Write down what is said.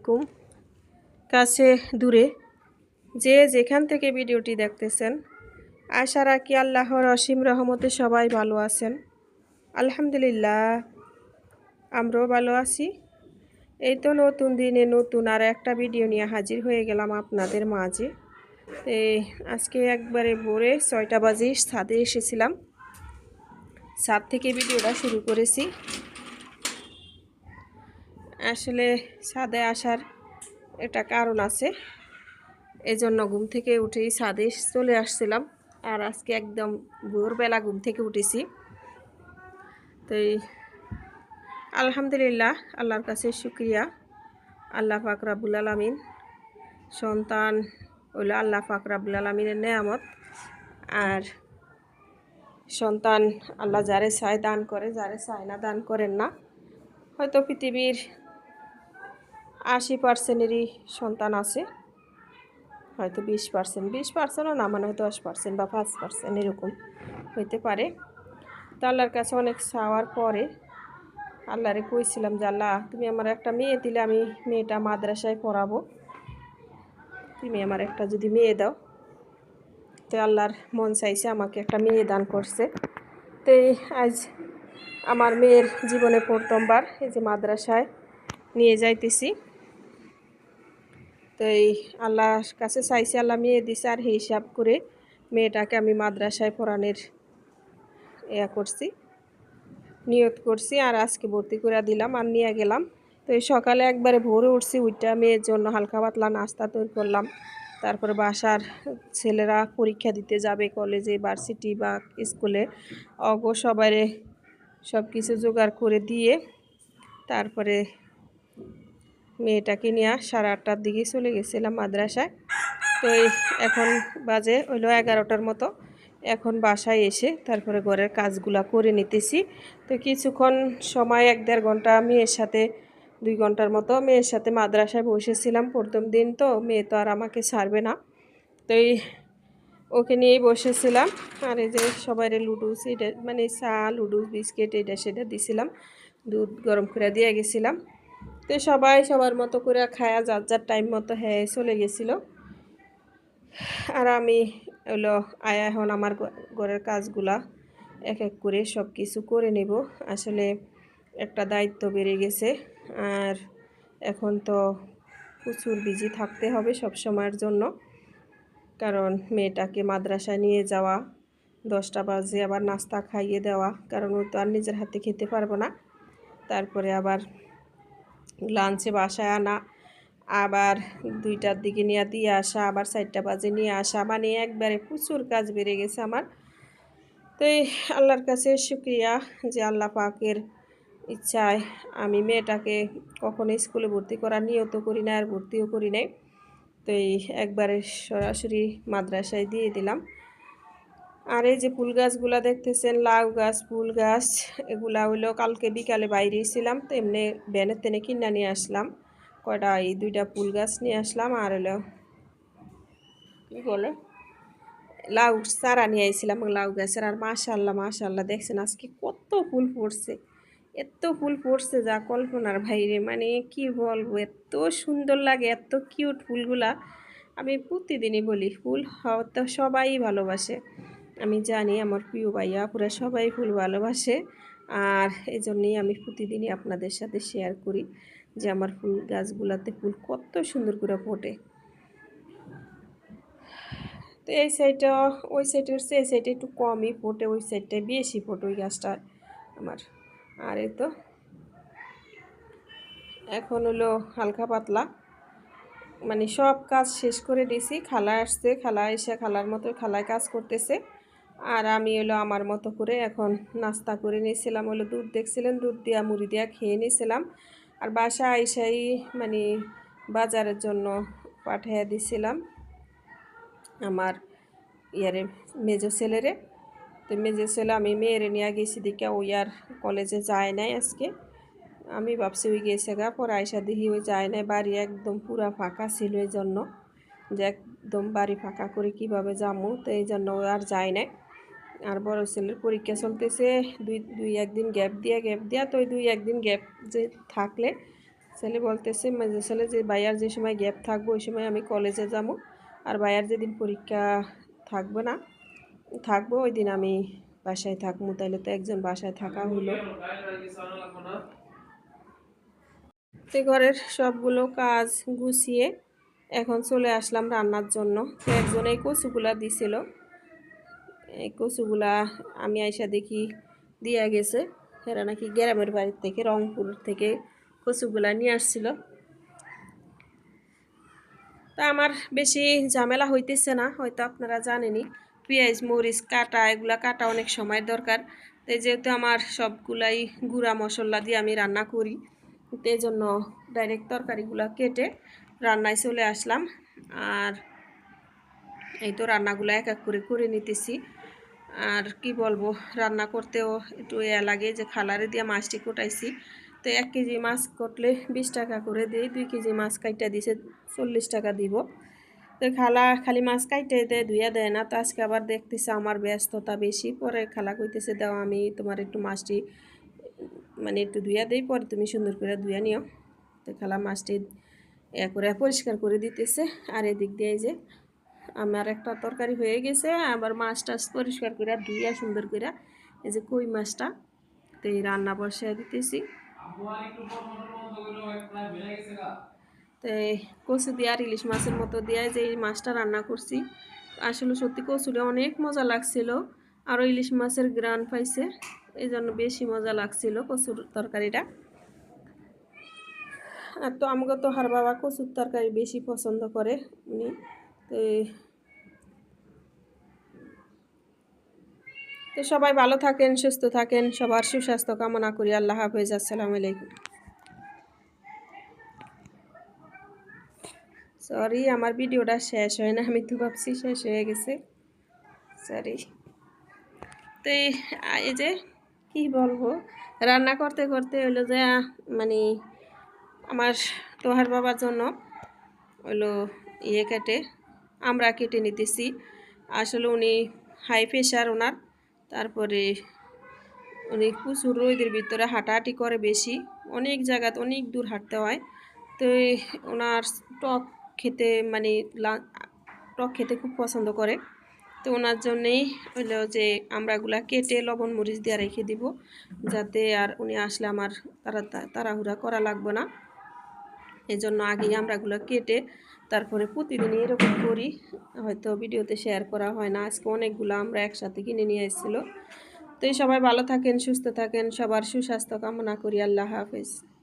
আলাইকুম। কাছে দূরে যে যেখান থেকে ভিডিওটি দেখতেছেন, আশা রাখি আল্লাহর অসীম রহমতে সবাই ভালো আছেন। আলহামদুলিল্লাহ, আমরাও ভালো আছি। এই তো নতুন দিনে নতুন আর একটা ভিডিও নিয়ে হাজির হয়ে গেলাম আপনাদের মাঝে। আজকে একবারে ভোরে ছয়টা বাজে ছাদে এসেছিলাম। ছাদ থেকে ভিডিওটা শুরু করেছি। আসলে ছাদে আসার একটা কারণ আছে। এজন্য ঘুম থেকে উঠেই ছাদে চলে আসছিলাম আর আজকে একদম ভোরবেলা ঘুম থেকে উঠেছি। তো আলহামদুলিল্লাহ, আল্লাহর কাছে শুক্রিয়া। আল্লাহ পাক রাবুল আলমিন, সন্তান হইল আল্লাহ পাক রাবুল আলমিনের নেয়ামত। আর সন্তান আল্লাহ যারে চায় দান করে, যারে চায় না দান করেন না। হয়তো পৃথিবীর আশি পার্সেন্টেরই সন্তান আছে। হয়তো বিশ পার্সেন্ট, বিশ পার্সেন্টও না মানে দশ পার্সেন্ট বা পাঁচ পার্সেন্ট এরকম হইতে পারে। তো আল্লাহর কাছে অনেক চাওয়ার পরে আল্লাহরে কইছিলাম যে, আল্লাহ, তুমি আমার একটা মেয়ে দিলে, আমি মেয়েটা মাদ্রাসায় পড়াবো। তুমি আমার একটা যদি মেয়ে দাও। তো আল্লাহর মন চাইছে আমাকে একটা মেয়ে দান করছে। তো আজ আমার মেয়ের জীবনে প্রথমবার এই যে মাদ্রাসায় নিয়ে যাইতেছি। তো এই আল্লাহর কাছে চাইছি, আল্লাহ মেয়ে দিছে আর হিসাব করে মেয়েটাকে আমি মাদ্রাসায় পড়ানোর ইয়া করছি, নিয়ত করছি আর আজকে ভর্তি করে দিলাম আর নিয়ে গেলাম। তো এই সকালে একবারে ভোরে উঠছি উইটা মেয়ের জন্য হালকা পাতলা নাস্তা তৈরি করলাম। তারপরে বাসার ছেলেরা পরীক্ষা দিতে যাবে কলেজে ভার্সিটি বা স্কুলে। অগ সবাই সব কিছু জোগাড় করে দিয়ে তারপরে মেয়েটাকে নিয়ে সাড়ে আটটার দিকে চলে গেছিলাম মাদ্রাসায়। তো এখন বাজে হইল এগারোটার মতো। এখন বাসায় এসে তারপরে ঘরের কাজগুলা করে নিতেছি। তো কিছুক্ষণ সময়, এক দেড় ঘণ্টা মেয়ের সাথে, দুই ঘণ্টার মতো মেয়ের সাথে মাদ্রাসায় বসেছিলাম প্রথম দিন তো, মেয়ে তো আর আমাকে ছাড়বে না। তো এই ওকে নিয়েই বসেছিলাম। আর এই যে সবাই লুডুস, এটা মানে চা, লুডুস, বিস্কিট, এটা সেটা দিছিলাম। দুধ গরম করে দিয়ে গেছিলাম। তো সবাই সবার মতো করে খায়া যার যার টাইম মতো হ্যাঁ চলে গেছিল। আর আমি হলো আয়া এখন আমার ঘরের কাজগুলা এক এক করে সব কিছু করে নেব। আসলে একটা দায়িত্ব বেড়ে গেছে। আর এখন তো প্রচুর বিজি থাকতে হবে সব সময়ের জন্য। কারণ মেয়েটাকে মাদ্রাসায় নিয়ে যাওয়া, দশটা বাজে আবার নাস্তা খাইয়ে দেওয়া, কারণ ও তো আর নিজের হাতে খেতে পারব না। তারপরে আবার লাঞ্চে বাসায় আনা, আবার দুইটার দিকে নিয়ে দিয়ে আসা, আবার চারটা বাজে নিয়ে আসা মানে একবারে প্রচুর কাজ বেড়ে গেছে আমার। তো এই আল্লাহর কাছে শুক্রিয়া যে আল্লাহ পাকের ইচ্ছায় আমি মেয়েটাকে কখনো স্কুলে ভর্তি করার নিয়ত করি না আর ভর্তিও করি নাই। তো এই একবারে সরাসরি মাদ্রাসায় দিয়ে দিলাম। আর এই যে ফুল গাছগুলা দেখতেছেন, লাউ গাছ, ফুল গাছ, এগুলা হইল কালকে বিকালে বাইরে ছিলাম তো এমনি ব্যানের তেনে কিনা নিয়ে আসলাম। কয়টা, এই দুইটা ফুল গাছ নিয়ে আসলাম আর হলো কী বলে, লাউ চারা নিয়ে আইছিলাম, লাউ গাছের। আর মাশাল্লাহ মাশাল্লাহ দেখছেন আজকে কত ফুল পড়ছে এত ফুল পড়ছে যা কল্পনার ভাইরে মানে কি বলব, এত সুন্দর লাগে, এত কিউট ফুলগুলা। আমি প্রতিদিনই বলি, ফুল তো সবাই ভালোবাসে। আমি জানি আমার প্রিয় ভাইয়া পুরো সবাই ফুল ভালোবাসে। আর এই জন্যেই আমি প্রতিদিনই আপনাদের সাথে শেয়ার করি যে আমার ফুল গাছগুলাতে ফুল কত সুন্দর করে ফোটে। তো এই সাইডটা ওই সাইডের হচ্ছে এই সাইডে একটু কমই ফোটে, ওই সাইডটায় বেশি ফোটে ওই গাছটা আমার। আর এই তো, এখন হলো হালকা পাতলা। মানে সব কাজ শেষ করে দিয়েছি খালা আসছে, খালা এসে খালার মতো খালায় কাজ করতেছে। আর আমি হলো আমার মতো করে এখন নাস্তা করে নিয়েছিলাম, হলো দুধ দেখছিলেন, দুধ দিয়া, মুড়ি দিয়া খেয়ে নিয়েছিলাম। আর বাসা আইসাই মানে বাজারের জন্য পাঠিয়ে দিছিলাম আমার ইয়ারে মেজো ছেলেরে। তো মেজো ছেলে আমি মেয়েরে নিয়ে গেছি দিকে ওই আর কলেজে যায় নাই আজকে। আমি ভাবছি ওই গেছে গা, পরে আইসা দেখি ওই যায় নাই, বাড়ি একদম পুরা ফাঁকা ছিল এই জন্য যে একদম বাড়ি ফাঁকা করে কীভাবে যাব তো এই জন্য আর যায় নাই। আর বড় ছেলের পরীক্ষা চলতেছে, দুই দুই একদিন গ্যাপ দিয়া গ্যাপ দিয়া, তো দুই একদিন গ্যাপ যে থাকলে ছেলে বলতেছে মেজো ছেলে যে ভাইয়ার যে সময় গ্যাপ থাকব, ওই সময় আমি কলেজে যাব। আর ভাইয়ার যেদিন পরীক্ষা থাকবে না, থাকব, ওই দিন আমি বাসায় থাকব। তাহলে তো একজন বাসায় থাকা হলো। তো ঘরের সবগুলো কাজ গুছিয়ে এখন চলে আসলাম রান্নার জন্য। তো একজন এই কচুগুলা দিছিল। কচুগুলা আমি আইসা দেখি দিয়া গেছে। এরা নাকি গ্রামের বাড়ির থেকে, রংপুর থেকে কচুগুলা নিয়ে আসছিল। তা আমার বেশি ঝামেলা হইতেছে না, হয়তো আপনারা জানেনই। পেঁয়াজ, মরিচ, কাটা, এগুলা কাটা অনেক সময় দরকার। তাই যেহেতু আমার সবগুলাই গুঁড়া মশলা দিয়ে আমি রান্না করি, তো জন্য ডাইরেক্ট তরকারিগুলো কেটে রান্নায় চলে আসলাম। আর এই তো রান্নাগুলো এক এক করে করে নিতেছি। আর কি বলব, রান্না করতেও একটু এ লাগে যে খালারে দিয়ে মাছটি কোটাইছি। তো এক কেজি মাছ কটলে বিশ টাকা করে দিই, দুই কেজি মাছ কাইটা দিছে চল্লিশ টাকা দিব। তো খালা খালি মাছ কাইটে দেয়, ধুইয়া দেয় না। তো আজকে আবার দেখতেছে আমার ব্যস্ততা বেশি, পরে খালা কইতেছে, দাও আমি তোমার একটু মাছটি মানে একটু ধুইয়া দেই, পরে তুমি সুন্দর করে ধুইয়া নিও। তো খালা মাছটি এ করে পরিষ্কার করে দিতেছে। আর এদিক দিয়ে যে আমার একটা তরকারি হয়ে গেছে, আবার মাছ টাছ পরিষ্কার করে ধুইয়া সুন্দর করে এই যে কই মাছটা, তো এই রান্না বসায় দিতেছি। তো কচু দিয়ে আর ইলিশ মাছের মতো দিয়ে যে এই মাছটা রান্না করছি, আসলে সত্যি কচুটা অনেক মজা লাগছিল, আরও ইলিশ মাছের গ্রান পাইছে এই জন্য বেশি মজা লাগছিল কচুর তরকারিটা। আর তো আমাকে তো হার বাবা কচুর তরকারি বেশি পছন্দ করে উনি। তো সবাই ভালো থাকেন, সুস্থ থাকেন, সবার সুস্বাস্থ্য কামনা করি। আল্লাহ হাফেজ, আসসালামু আলাইকুম। সরি আমার ভিডিওটা শেষ হয় না, আমি তো ভাবছি শেষ হয়ে গেছে। সরি তো এই যে, কি বলব? রান্না করতে করতে হলো যে মানে আমার তোহার বাবার জন্য হলো ইয়ে কেটে। আমরা কেটে নিতেছি। আসলে উনি হাই প্রেশার ওনার তারপরে উনি প্রচুর রোদের ভিতরে হাঁটাহাঁটি করে বেশি। অনেক জায়গাতে অনেক দূর হাঁটতে হয়। তো ওনার টক খেতে মানে টক খেতে খুব পছন্দ করে। তো ওনার জন্যেই হইল যে আমরাগুলা কেটে লবণ মরিচ দিয়ে রেখে দিব। যাতে আর উনি আসলে আমার তারা, তাড়াহুড়া করা লাগবে না। জন্য আগেই আমরাগুলো কেটে তারপরে প্রতিদিন এরকম করি। হয়তো ভিডিওতে শেয়ার করা হয় না। আজকে অনেকগুলো আমরা একসাথে কিনে নিয়ে এসেছিল। তো এই সবাই ভালো থাকেন, সুস্থ থাকেন, সবার সুস্বাস্থ্য কামনা করি। আল্লাহ হাফেজ।